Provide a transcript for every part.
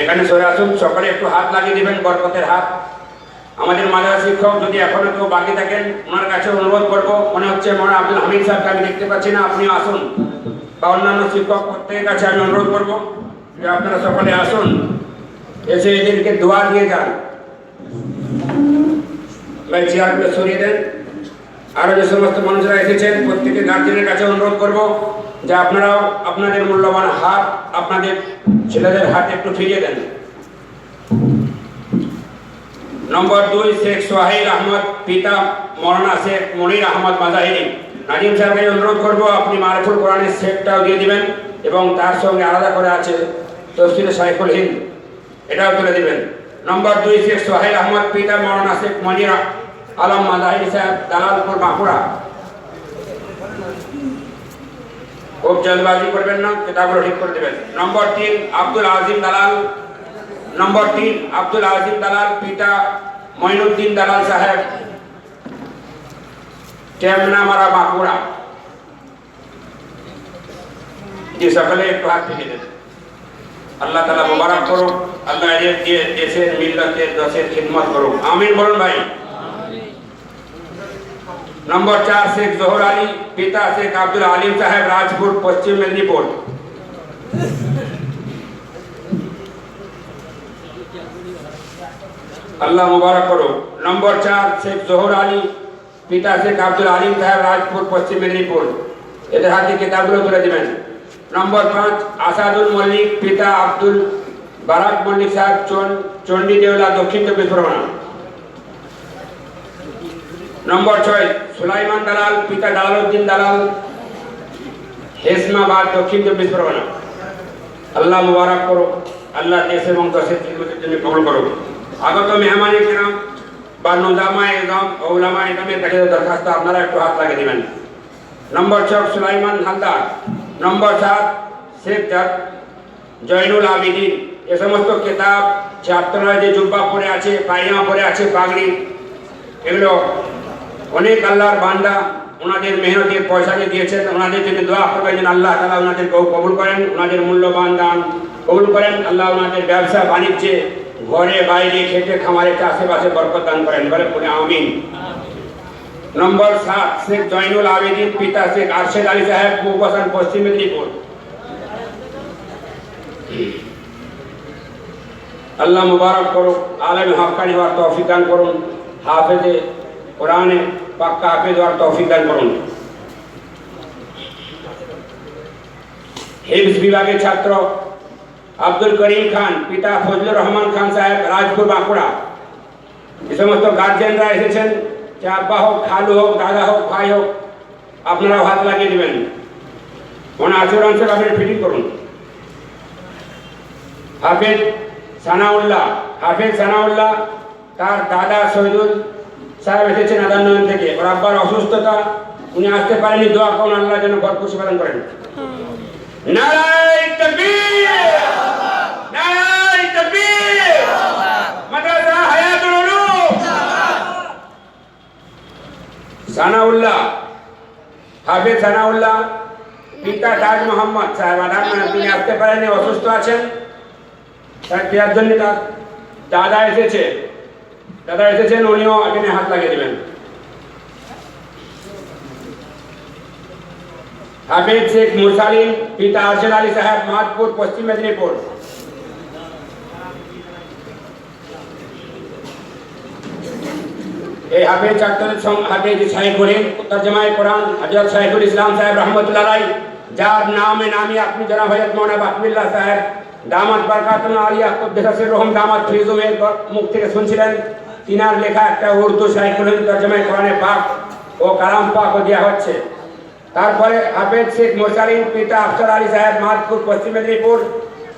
এখানে সরে আসুন, সকালে একটু হাত লাগিয়ে দেবেন, বরকতের হাত। আমাদের মাদ্রাসা শিক্ষক যদি এখনও কেউ বাকি থাকেন, ওনার কাছে অনুরোধ করব, মনে হচ্ছে মনে আব্দুল হামিদ সাহেবকে আমি দেখতে পাচ্ছি না, আপনিও আসুন। বা অন্যান্য শিক্ষক প্রত্যেকের কাছে আমি অনুরোধ করব যে আপনারা সকলে আসুন, এসে এদেরকে দোয়া দিয়ে যান। ভাই সরিয়ে দেন। আরও যে সমস্ত মানুষরা এসেছেন প্রত্যেকের গার্জেনের কাছে অনুরোধ করব। যে আপনারাও আপনাদের মূল্যবান হাত, আপনাদের ছেলেদের হাতে একটু ফিরিয়ে দেন। নম্বর দুই, শেখ সোহাইল আহমদ, পিতা মৌলানা শেখ মনির আহমদ মাজাহিরি। নাজিম সাহেবকে অনুরোধ করব, আপনি মারফুল কোরআনের সেটটাও দিয়ে দিবেন এবং তার সঙ্গে আলাদা করে আছে তফসিলে সাইফুল হিন্দ, এটাও তুলে দিবেন। নম্বর দুই, শেখ সোহাইল আহমদ, পিতা মৌলানা শেখ মনির আলম মাজাহিরি সাহেব দালালপুর বাঁকুড়া। খুব জলবাজি করবেন না, কিতাবগুলো ঠিক করে দেবেন। নম্বর তিন, আব্দুল আজিম দালাল। নম্বর তিন, আব্দুল আজিম দালাল, পিতা মঈনুদ্দিন দালাল সাহেব। টেমনামারা বাঁকুড়া। যে সকালে একটু হাত থেকে দেন। আল্লাহ তালা মোবারক করুক, আল্লাহ এদের দিয়ে দেশের মিল্লাতের দশের খিদমত করুক। আমিন বলুন ভাই। নম্বর চার শেখ জোহর আলী পিতা শেখ আব্দুল আলিম সাহেব রাজপুর পশ্চিম মেদিনীপুর আল্লাহ মুবারক করুক নম্বর চার শেখ জোহর আলী পিতা শেখ আব্দুল আলিম সাহেব রাজপুর পশ্চিম মেদিনীপুর এদের হাতে কিতাবগুলো তুলে দিবেন নম্বর পাঁচ আসাদুল মল্লিক পিতা আব্দুল বারাক মল্লিক সাহেব চন- চণ্ডী দেওলা দক্ষিণ চব্বিশ পরগনা নম্বর ছয়, সুলাইমান দালাল, পিতা দালালউদ্দিন দালাল হেসমাবাদ দক্ষিণ চব্বিশ পরগনা। আল্লাহ মুবারক করো আল্লাহ দেশ এবং দশের খিদমতের জন্য কবল করো আগত মেহমানি কিরাম বা নোজামা এজম ওলামা এজমের কাছে দরখাস্ত, আপনারা একটু হাত লাগিয়ে দেবেন। নম্বর ছয়, সুলাইমান হালদার। নম্বর সাত, শেখ জাদ জয়নুল আবিদিন। এ সমস্ত কেতাব ছাত্ররা যে জুব্বা পরে আছে, পায়জামা পরে আছে, পাগড়ি, এগুলো অনেক আল্লাহর বান্দা ওনাদের মেহনতের পয়সা যে দিয়েছেন, ওনাদের জন্য দোয়া করবেন যেন আল্লাহ তালা ওনাদেরকেও কবুল করেন, ওনাদের মূল্যবান দান কবুল করেন, আল্লাহ ওনাদের ব্যবসা বাণিজ্যে ঘরে, বাইরে, খেতে, খামারে আশেপাশে বরকত দান করেন। বলে বলে, আমিন। নম্বর সাত, শেখ জয়নুল আবেদিন, পিতা শেখ আরশেদ আলী সাহেব মৌবাসান পশ্চিম মেদিনীপুর। আল্লাহ মুবারক করুক, আলম হকানি হওয়ার তৌফিক দান করুন, হাফেজে কোরআনে পাক্কা হাফেজ হওয়ার তৌফিক দান করুন হিমস বিভাগের ছাত্র আব্দুল করিম খান পিতা ফজলুর রহমান খান সাহেব রাজপুর বাঁকুড়া যে সমস্ত গার্জেনরা এসেছেন যে আব্বা হোক খালু হোক দাদা হোক ভাই হোক আপনারাও হাত লাগিয়ে দেবেন মনে আচর অঞ্চল আপনি ফিটিং করুন হাফেজ সানাউল্লাহ হাফেজ সানাউল্লাহ তার দাদা শহীদুল সাহেব এসেছেন আদান্নয়ন থেকে। ওর আব্বার অসুস্থতা উনি আসতে পারেনি দোয়া করুন আল্লাহ যেন খুশি পালন করেন। নারায় তাকবীর! নারায় তাকবীর! মাদ্রাসা হায়াতুল উলুম! সানাউল্লাহ হাফেজ সানাউল্লাহ পিতা তাজ মোহাম্মদ সাহেব আদান তিনি আসতে পারেননি অসুস্থ আছেন। তার দেওয়ার জন্য তার দাদা এসেছে। দাদা এসেছেন উনিও এখানে হাত লাগিয়ে দেবেন হাফিজ শেখ মুরসালিম পিতা আরশেদ আলী সাহেব মাহাতপুর পশ্চিম মেদিনীপুর এই হাফিজ ছাত্রদের সঙ্গে হাফিজ সাইফুলিন তর্জমায় কোরআন হজরত সাইফুল ইসলাম সাহেব রহমতুল্লাহ আলাই যার নামে নামি আপনি জনাব হজরত মৌলানা বাকমিল্লাহ সাহেব দামাত বারকাতুল আলিয়া কুদ্দেসাসির রহম দামাত ফিজুমের মুখ থেকে শুনছিলেন তিনার লেখা একটা উর্দু সাইফুলিন তর্জমায় কোরআনে পাক ও কালাম পাকও দেওয়া হচ্ছে। তারপরে হাফেজ শেখ মোরসালিন, পিতা আফসর আলী সাহেব, মাদপুর, পশ্চিম মেদিনীপুর।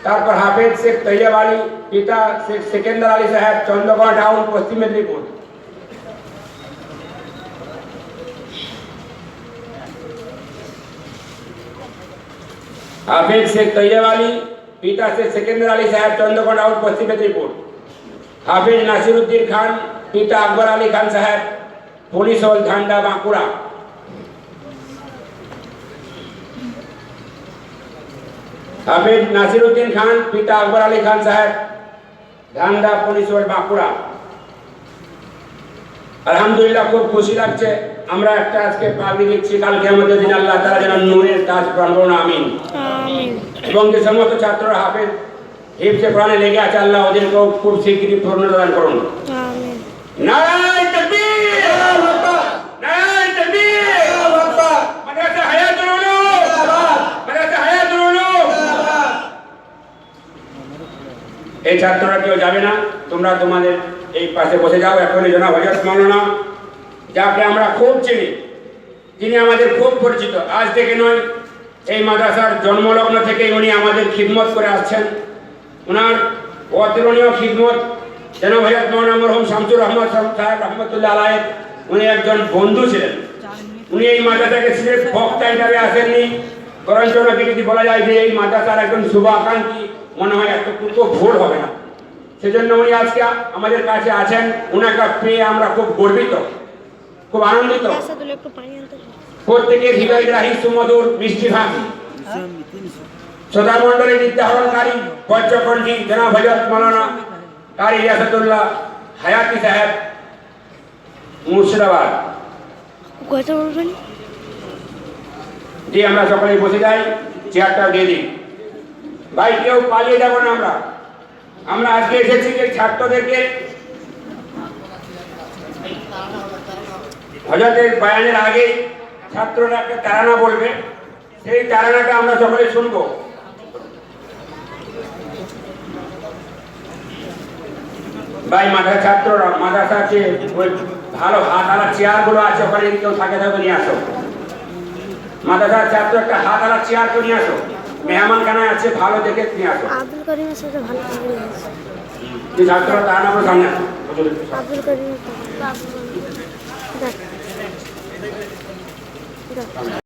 তারপর হাফেজ শেখ তৈয়ব আলী, পিতা শেখ সেকেন্দার আলী সাহেব, চন্দ্রগড় টাউন, পশ্চিম মেদিনীপুর। হাফেজ শেখ তৈয়ব আলী, পিতা শেখ সেকেন্দার আলী সাহেব, চন্দ্রগড় টাউন, পশ্চিম মেদিনীপুর। হাফেজ নাসিরুদ্দিন খান পিতা আকবর আলী খান সাহেব পুলিশ হল ঝান্ডা বাঁকুড়া। হাফিজ নাসিরুদ্দিন খান পিতা আকবর আলী খান সাহেব ধান্দা পরিষেবার বাঁকুড়া। আলহামদুলিল্লাহ খুব খুশি লাগছে। আমরা একটা আজকে পাবলি দিচ্ছি কালকে আমাদের দিন আল্লাহ তারা যেন নুনের কাজ না আমিন। আমিন। এবং যে সমস্ত ছাত্ররা হাফেজ হিপসে প্রাণে লেগে আছে আল্লাহ ওদেরকেও খুব শিগগিরই পূর্ণদান করুন। আমিন। নারায়ণ তাকবীর! নারায়ণ তাকবীর! মাদ্রাসা হায়াতুল উলুম মাদ্রাসা হায়াতুল উলুম এই ছাত্ররা কেউ যাবে না তোমরা তোমাদের এই পাশে বসে যাও এখনই জনাব হজরত মাওলানা যাকে আমরা খুব চিনি। যিনি আমাদের খুব পরিচিত। আজ থেকে নয় এই মাদ্রাসার জন্মলগ্ন থেকে উনি আমাদের খিদমত করে আসছেন। ওনার অতুলনীয় খিদমত। যেন হজরত মৌলানা মরহুম শামসুর রহমদ সাহেব রহমতুল্লাহ আলাই উনি একজন বন্ধু ছিলেন। উনি এই মাদ্রাসাকে সিলেট বক্তা হিসাবে আসেননি। বরঞ্চ ওনাকে যদি বলা যায় যে এই মাদ্রাসার একজন শুভাকাঙ্ক্ষী মনে হয় এত পুরো ভুল হবে না। সেজন্য উনি আজকে আমাদের কাছে আছেন। ওনাকে পেয়ে আমরা খুব গর্বিত খুব আনন্দিত। প্রত্যেকের হৃদয় রাহি সুমধুর মিষ্টি ভাবি। সদা মন্ডলী নিত্যাহরণকারী পঞ্চকণ্ঠী জনাব হজরত মৌলানা কারি রিয়াসতুল্লাহ হায়াতি সাহেব মুর্শিদাবাদ কয়টা বলবেন দিয়ে আমরা সকলেই বসে যাই চেয়ারটা দিয়ে দিই ভাই কেউ পালিয়ে যাব না আমরা আমরা আজকে এসেছি যে ছাত্রদেরকে হজরতের বয়ানের আগে ছাত্ররা একটা তারানা বলবে সেই তারানাটা আমরা সকলে শুনব ভাই মাদ্রাসা ছাত্ররা মাদ্রাসাতে ওই ভালো হাত আলা চেয়ারগুলো আছে ওখানে কেউ থাকে থাকবে নিয়ে আসো। মাদ্রাসার ছাত্র একটা হাত আলা চেয়ার করে নিয়ে আসো। মেহমান খানায় আছে ভালো দেখে নিয়ে আসো। আব্দুল করিমের সাথে ভালো যে ছাত্ররা তার নাম সামনে আসো আব্দুল দেখ।